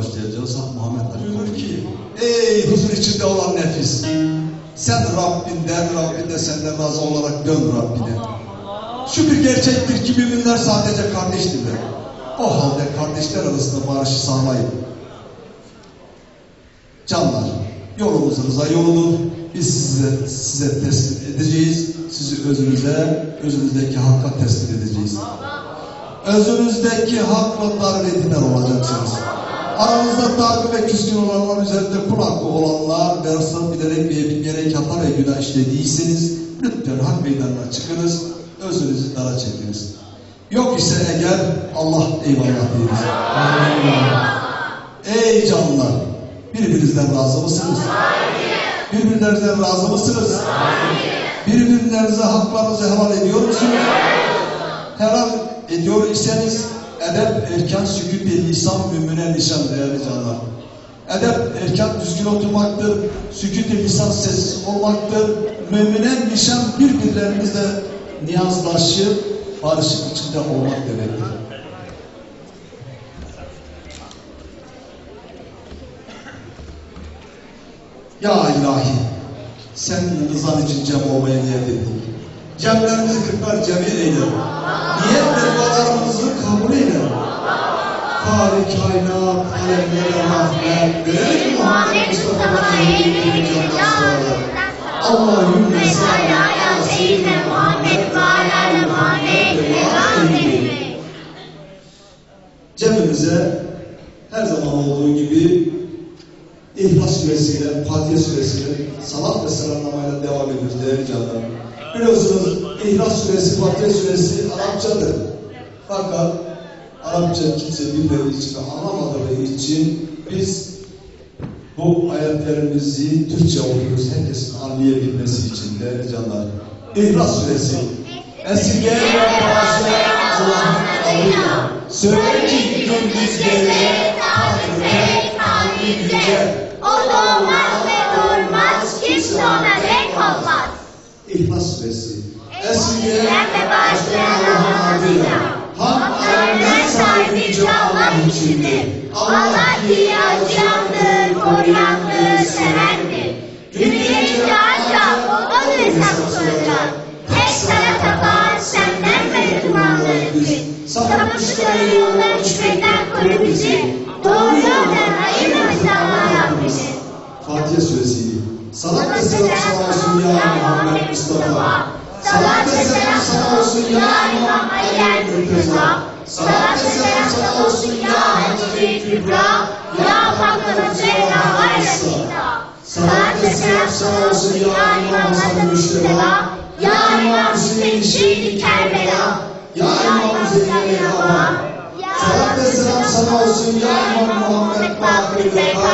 başlayacağız. Muhammed Ali Buyurur ki, ey huzur içinde olan nefis. Sen Rabbinden, Rabbin de senden razı olarak dön Rabbine. Şu bir gerçektir ki müminler sadece kardeştirler. O halde kardeşler arasında barışı sağlayın. Canlar, yolumuz rıza yoludur. Biz size, size teslim edeceğiz. Sizi özünüze, özünüzdeki hakka teslim edeceğiz. Özünüzdeki hak ve davetler olacaksınız. Aranızda darbe ve küskün olanlar üzerinde kul hakkı olanlar ve aslında bilerek ve bilgerek hata ve günah işlediyseniz lütfen hak meydanına çıkınız, özünüzü dara çekiniz. Yok ise eğer Allah eyvallah deriz. Ey canlılar! Birbirinizden razı mısınız? Birbirlerinizden razı mısınız? Birbirlerinize haklarınızı helal ediyor musunuz? helal ediyor iseniz edep erken sükut lisan mümine nişan değerli canlar. Edep erken düzgün oturmaktır, sükut lisan sessiz olmaktır. Mümine nişan birbirlerimizle niyazlaşıp barışık içinde olmak demektir. Ya ilahi, sen rızan için cem olmaya niyet ettik. Cemlerimizi kırklar cemi eyle. Niyet ve dualarımızı kabul eyle. Fahri kainat, alemlere rahmet, verelim Muhammed Mustafa'ya eğitim Allahümme salli ala seyyidine Muhammed ve ala Muhammed ve. Cemimize her zaman olduğu gibi İhlas suresiyle, Fatiha suresiyle, salat ve selamlamayla devam ediyoruz değerli canlar. Biliyorsunuz İhlas suresi, Fatiha suresi Arapçadır. Fakat Arapça kimse bilmediği için, anlamadığı için biz bu ayetlerimizi Türkçe okuyoruz. Herkesin anlayabilmesi için değerli canlar. İhlas suresi. Esirgeyen ve bağışlayan Allah'ın adıyla. Söyle ki gündüz gece, Tanrı tek, Tanrı yüce. O ve İhlas suresi. Esirgeyen ve bağışlayan Allah'ın adıyla. Ham alemler sahibi Yüce Allah içindir. Allah ki acıyandır, koruyandır, sevendir. Günü gelince ancak ondan hesap soracak. Tek sana tapar, senden ve dumanları gün. Sapmışları yoldan düşmekten koru bizi. Doğru yoldan ayırma bizi Allah Rabbimiz. Fatiha suresi. Salat ve selam sana olsun ya Muhammed Mustafa. Salat ve selam sana olsun ya İmam Ali Mürteza. Salat ve selam sana olsun ya Hacı Kübra. Ya Fatıma Zehra Ayrasita. Salat ve selam sana olsun ya İmam Hasan Müşteba. Ya İmam Hüseyin Şehit Kerbela. Ya İmam Zeynep Baba. Salat ve selam sana olsun ya İmam Muhammed Bakır Beka.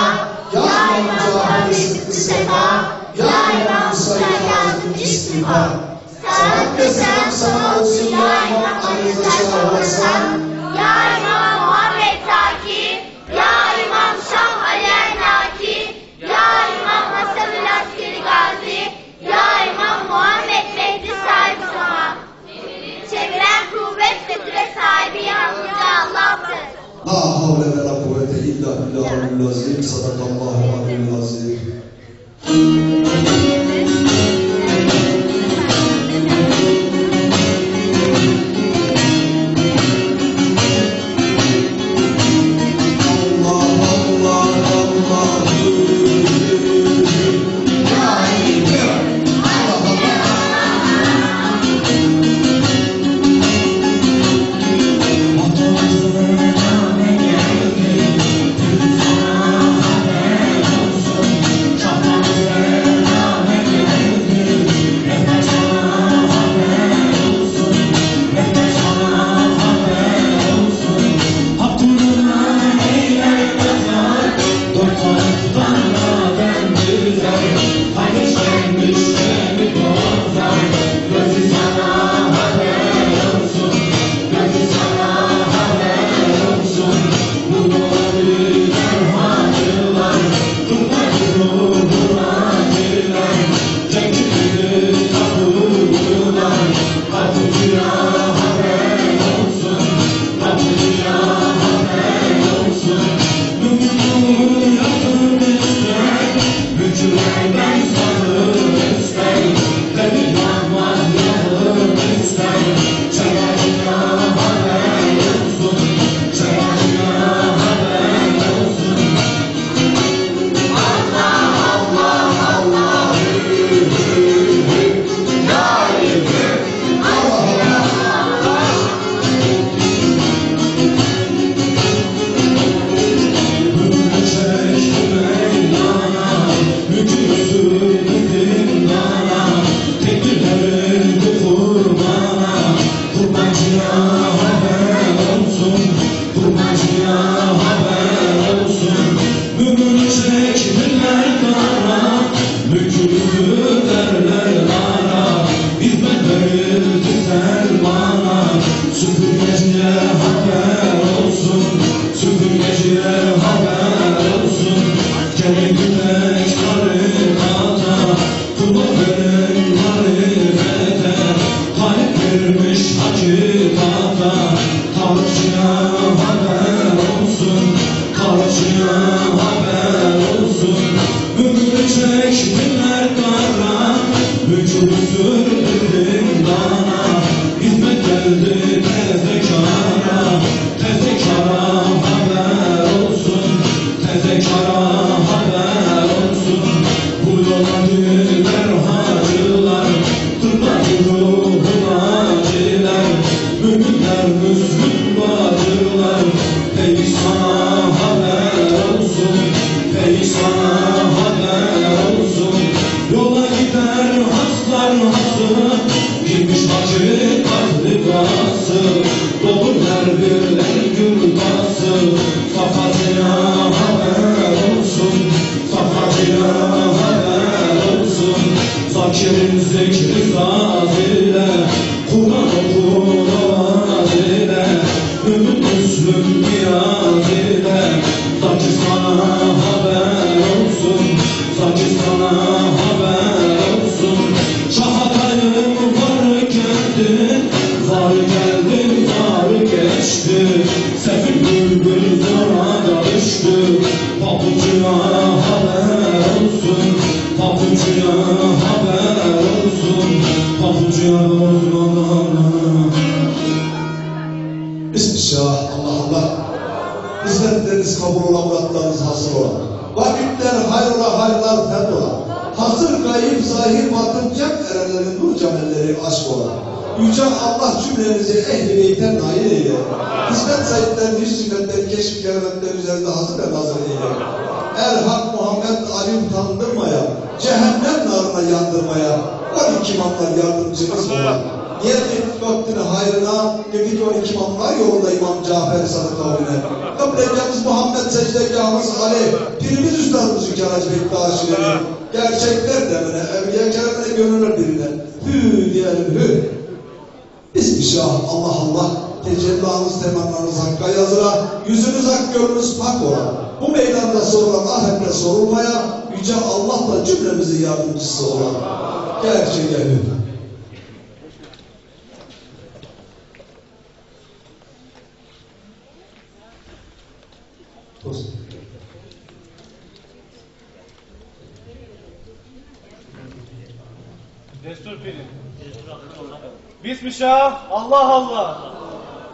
Salat ve selam sana olsun ya Ali Rıza Hasan. Ya İmam Muhammed Taki. Ya İmam Muhammed Mehdi sahibi zaman. Kuvvet ve küre sahibi Allah'tır. La havle ve la kuvvete illa billahul azim. Sadakallahu aleyhi azim. Cem erenlerin nur cemelleri aşk ola. Yüce Allah cümlemizi ehli beyten nail eyle. Hizmet sahiplerinin yüz hizmetleri, keşif kerametleri üzerinde hazır ve nazır eyle. Erhak Muhammed Ali utandırmaya, cehennem narına yandırmaya, 12 imamlar yardımcımız ola. Niyet vaktini hayrına, Nebi 12 imamlar yolunda İmam Cafer Sadık kavline. Kıblegahımız Muhammed secdegahımız Ali, pirimiz üstadımız Hükaracı Bektaşileri. Gerçekler demine, evliya keremine gönüller birine. Hü diyelim hü. Bismillah, Allah Allah. Tecellanız, temanlarınız hakka yazıla, yüzünüz hak, gönlünüz pak ola. Bu meydanda sorulan ahirette sorulmaya, Yüce Allah da cümlemizin yardımcısı ola. Gerçeğe hü. Bismillah, Allah Allah.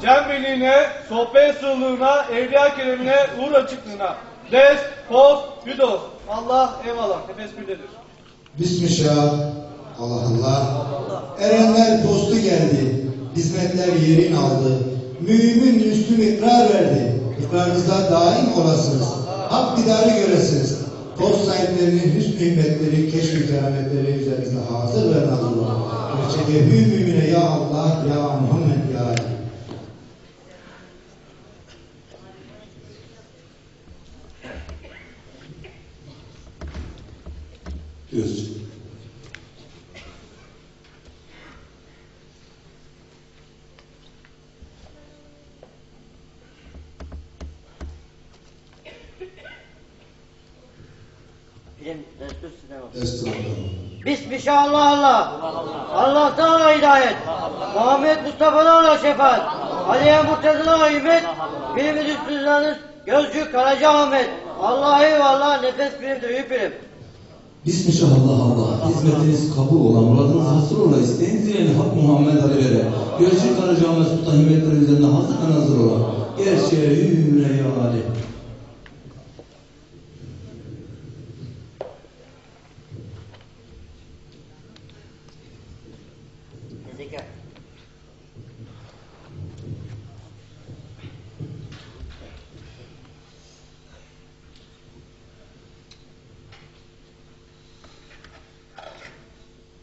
Cem birliğine, sohbet sığlığına, evliya keremine, uğur açıklığına. Des, post, hüdos. Allah eyvallah, nefes birdedir. Bismillah. Allah Allah. Erenler postu geldi. Hizmetler yerin aldı. Mümin Müslüm ikrar verdi. İkrarınızda daim olasınız. Hak didarı göresiniz. Post sahiplerinin hüsnü himmetleri, keşfi üzerinizde hazır ve nazır olur. Gerçekte hü mümine ya Allah, ya Muhammed, ya Ali. Düz. Bismillah Allah Allah. Teala hidayet. Muhammed Mustafa'dan şefaat. Aliye Murtazı'na himmet. Birimiz üstünüzdenir. Gözcü Karaca Ahmet. Allah eyvallah nefes birimdir birim. Bismillah Allah. Hizmetiniz kabul ola, muradınız hasıl ola, isteğiniz dileğini Hak Muhammed Vere. Gözcü Karacaahmet Sultan himmetleri üzerinde hazır ve nazır ola. Gerçeğe hümüne ya Ali. Tezekar.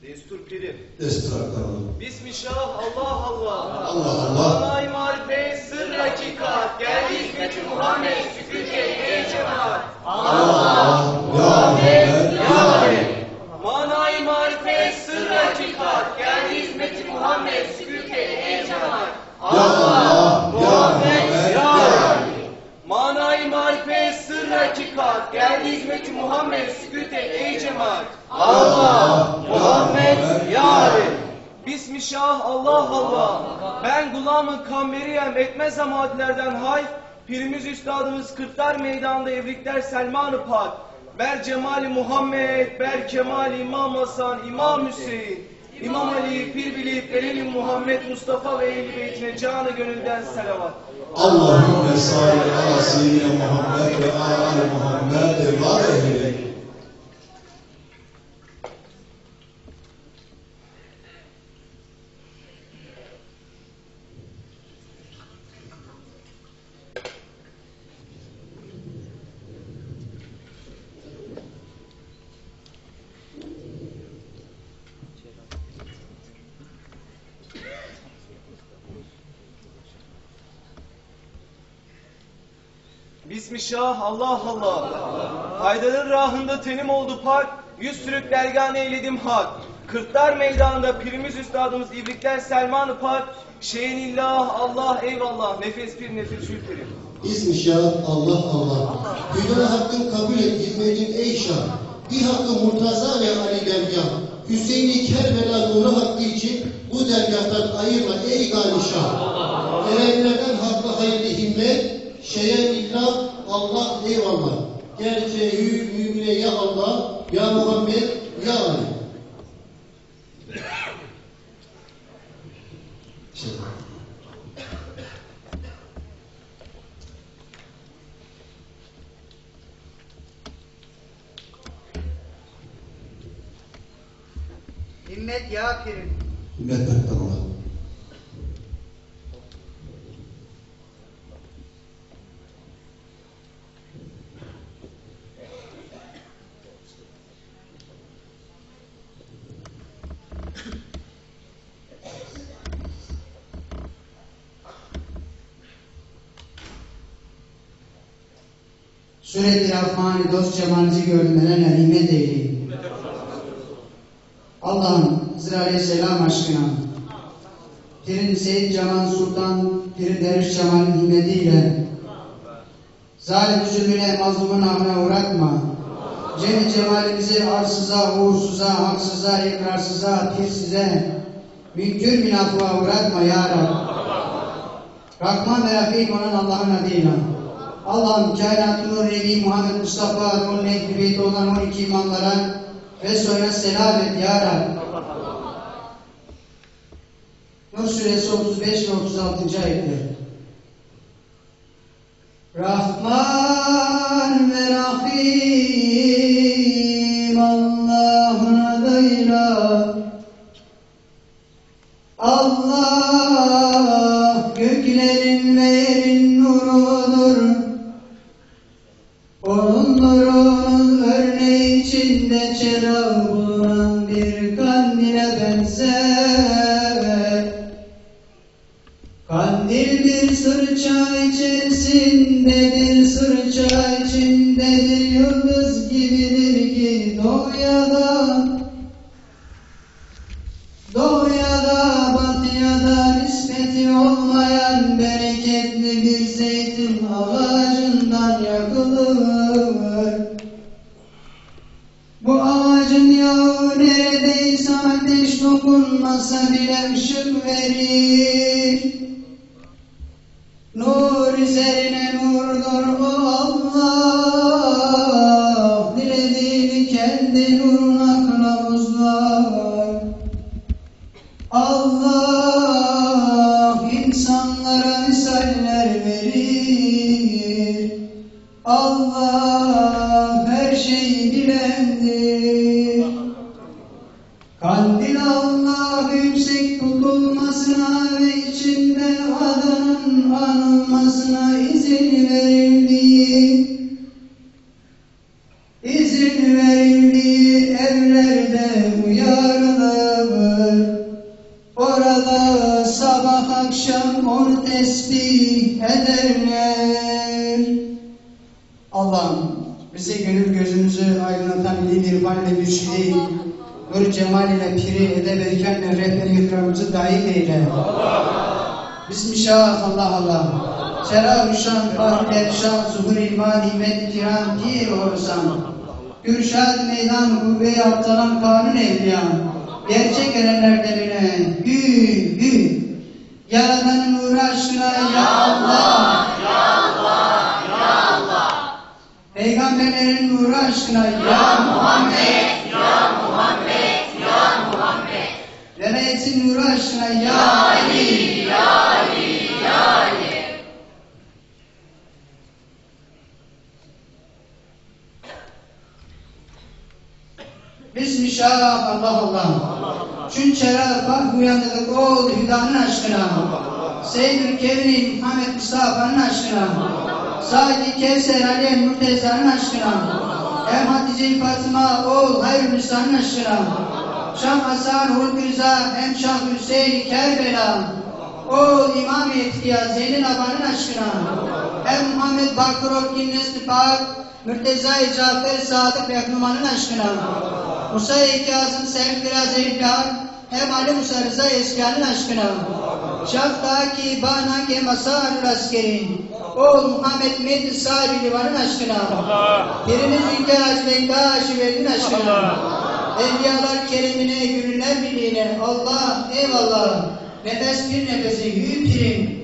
Destur piri. Destur bakalım. Bismillah, Allah Allah. Allah Allah. Manay marifet, sır hakikat, geldi hizmeti Muhammed, şükür ey cemaat. Allah. Ya Muhammed. Ya Ali. Manay marifet, sır hakikat, geldi hizmeti Muhammed, şükür ey cemaat. Ya Allah. Ya Muhammed. Ya Ali. Haktır hakikat geldi hizmeti Muhammed sükut et ey cemaat. Allah, Muhammed, Ya Ali. Bismillah Allah Allah. Ben gulamı etmez amadilerden hay. Pirimiz üstadımız Kırklar Meydanı'nda evrikler Selman-ı Pak. Ber Cemali Muhammed, ber Kemali İmam Hasan, İmam Hüseyin. İmam Ali, Pir bilip, Eleni Muhammed, Mustafa ve Ehli Beytine canı gönülden selavat. Allahümme salli ala seyyidina Muhammed ve ala Muhammed ve aleyhi. Bismillah Allah Allah. Haydar'ın rahında tenim oldu pak. Yüz sürük dergan eyledim hak. Kırklar meydanında pirimiz üstadımız İbrikler Selman-ı Pak. Şeyinillah Allah eyvallah. Nefes bir nefes şülterim. İsmişah Allah Allah. Hüda hakkın kabul et hizmetin ey şah. Bir hakkı Murtaza ve Ali dergah. Hüseyin-i Kerbela nuru hakkı için bu dergahtan ayırma ey gali şah. Erenlerden hakkı hayırlı himmet. Şeye illah Allah eyvallah. Gerçeği mümine ya Allah, ya Muhammed, ya Ali. Himmet ya Kerim. Himmet bekler ola. Sürekli Rahman'ı dost cemalinizi gördüm erenler himmet eyleyin. Allah'ım Hızır Aleyhisselam aşkına Pirin Seyyid Cemal Sultan Pirin Derviş Cemal'in himmetiyle zalim zulmüne mazlumun ahına uğratma. Cem cemalimizi arsıza, uğursuza, haksıza, ikrarsıza, pirsize, mümkün münafığa uğratma ya Rabbi. Rahman ve Rahim olan Allah'ın adıyla. Allah'ım kainatın nur Nebi Muhammed Mustafa Nur'un ehli olan 12 imamlara ve sonra selam et ya Rabbi. Nur suresi 35 ve 36. ayetler. Rahman ve Rahim Allah'ın adıyla Allah göklerin ve yerin nurudur. Bulunan bir kandile benzer. Kandil bir sırça içerisindedir, sırça içindedir, yıldız gibidir ki doğuya da Doğuya da batıya da nispeti olmayan bereketli bir zeytin ağacından yakılır. Ateş dokunmasa bile ışık verir. Kandil Allah yüksek tutulmasına ve içinde adının anılmasına Bismillah Allah Allah. Şerab-ı Şan, Fahri Erşan, Zuhur İlman, Himmet-i Kiram, Pir Orusan. Gürşad meydan, kuvve-i aptalan, kanun evliyan. Gerçek erenler demine, gül, gül. Yaradanın nuru aşkına, Ya Allah, Peygamberlerin nuru aşkına, Ya Muhammed, Velayet'in nuru aşkına, Ya Ali, Bismillah, Allah Allah. Çünçera fah uyandık ol hüdanın aşkına. Seyyidül Kevrin Muhammed Mustafa'nın aşkına. Sadi Kevser Ali Murteza'nın aşkına. Hem Hatice Fatıma oğul Hayr Müslüman'ın aşkına. Şah Hasan Hul hem Şah Hüseyin Kerbela. Oğul İmam-ı Etkiya Zeynel Aba'nın aşkına. Hem Muhammed Bakır Okkin Nesli Pak Mürteza-i Cafer Sadık Beknuman'ın aşkına. Musa-i Kazım Sevim Biraz Eylülhan hem Ali Musa Rıza Eskiyan'ın aşkına. Şaftaki bana ke masarul askerin. Oğul Muhammed Mehdi sahibi livanın aşkına. Birimiz İlker Hacı Bektaş Veli'nin aşkına. Evliyalar kerimine, gülünler birliğine. Allah eyvallah. Nefes bir nefesi, hü pirim.